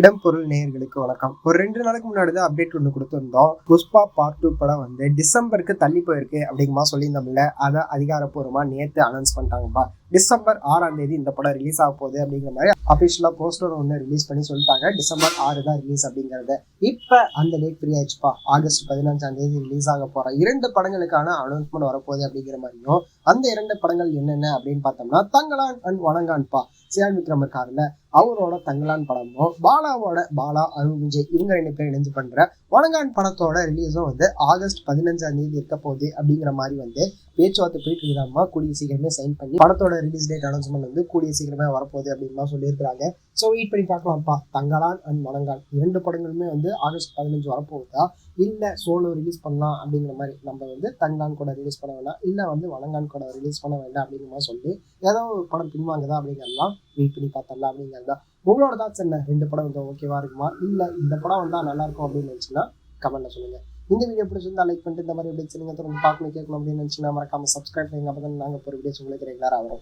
இடம் பொருள் நேயர்களுக்கு வணக்கம். ஒரு ரெண்டு நாளுக்கு முன்னாடி தான் அப்டேட் ஒன்று கொடுத்துருந்தோம். புஷ்பா பார்ட் டூ படம் வந்து டிசம்பருக்கு தள்ளி போயிருக்கு அப்படிங்கமா சொல்லியிருந்தோம்ல. அதை அதிகாரப்பூர்வமாக நேற்று அனௌன்ஸ் பண்ணிட்டாங்கப்பா. டிசம்பர் ஆறாம் தேதி இந்த படம் ரிலீஸ் ஆக போகுது அப்படிங்கிற மாதிரி அஃபிஷியலாக போஸ்டர் ஒன்று ரிலீஸ் பண்ணி சொல்லிட்டாங்க. டிசம்பர் ஆறு தான் ரிலீஸ் அப்படிங்கிறத. இப்போ அந்த டேட் ஃப்ரீ ஆயிடுச்சுப்பா. ஆகஸ்ட் பதினஞ்சாம் தேதி ரிலீஸ் ஆக போகிற இரண்டு படங்களுக்கான அனௌன்ஸ்மெண்ட் வரப்போகுது அப்படிங்கிற மாதிரியும் அந்த இரண்டு படங்கள் என்னென்ன அப்படின்னு பார்த்தோம்னா தங்கலான் அண்ட் வணங்கான்பா. சியான் விக்ரம் இருக்காருல்ல அவரோட தங்கலான் படமும் பாலாவோட பாலா அருண் விஜய் இவங்க ரெண்டு பேரும் இணைஞ்சு பண்ற வணங்கான் படத்தோட ரிலீஸும் வந்து ஆகஸ்ட் பதினஞ்சாம் தேதி இருக்க போகுது அப்படிங்கிற மாதிரி வந்து பேச்சுவார்த்தை போயிட்டு இருக்காமா கூடிய சீக்கிரமே சைன் பண்ணி படத்தோட ரிலீஸ் டேட் அனௌன்ஸ்மெண்ட் வந்து கூடிய சீக்கிரமே வரப்போகுது அப்படின்லாம் சொல்லியிருக்காங்க ஸோ வெயிட் பண்ணி பார்க்கலாம்ப்பா. தங்கலான் அண்ட் மணங்கான் இரண்டு படங்களுமே வந்து ஆகஸ்ட் பதினஞ்சு வரப்போகுதா? இல்லை சோலோ ரிலீஸ் பண்ணலாம் அப்படிங்கிற மாதிரி நம்ம வந்து தங்கலான் கூட ரிலீஸ் பண்ண வேண்டாம் இல்லை வந்து வணங்கான் கூட ரிலீஸ் பண்ண வேண்டாம் அப்படிங்கிற மாதிரி சொல்லி ஏதோ ஒரு படம் பின்வாங்குதா அப்படிங்கிறதெல்லாம் வெயிட் பண்ணி பார்த்தரலாம் அப்படிங்கிறதா உங்களோட தாட்ஸ் என்ன? ரெண்டு படம் வந்து ஓகேவா இருக்குமா? இல்லை இந்த படம் வந்தால் நல்லா இருக்கும் அப்படின்னு நினச்சிங்கன்னா கமெண்ட்டில் சொல்லுங்கள் இந்த வீடியோ பிடிச்சிருந்தா லைக் பண்ணிட்டு இந்த மாதிரி எப்படி நீங்கள் தொடர்ந்து பார்க்கணும் கேட்கணும் அப்படின்னு நினச்சிங்கன்னா மறக்காம சப்ஸ்கிரைப் பண்ணுங்க அப்போ தான் நாங்கள் ஒரு வீடியோஸ் உங்களுக்கு ரெகுலராக வரும்.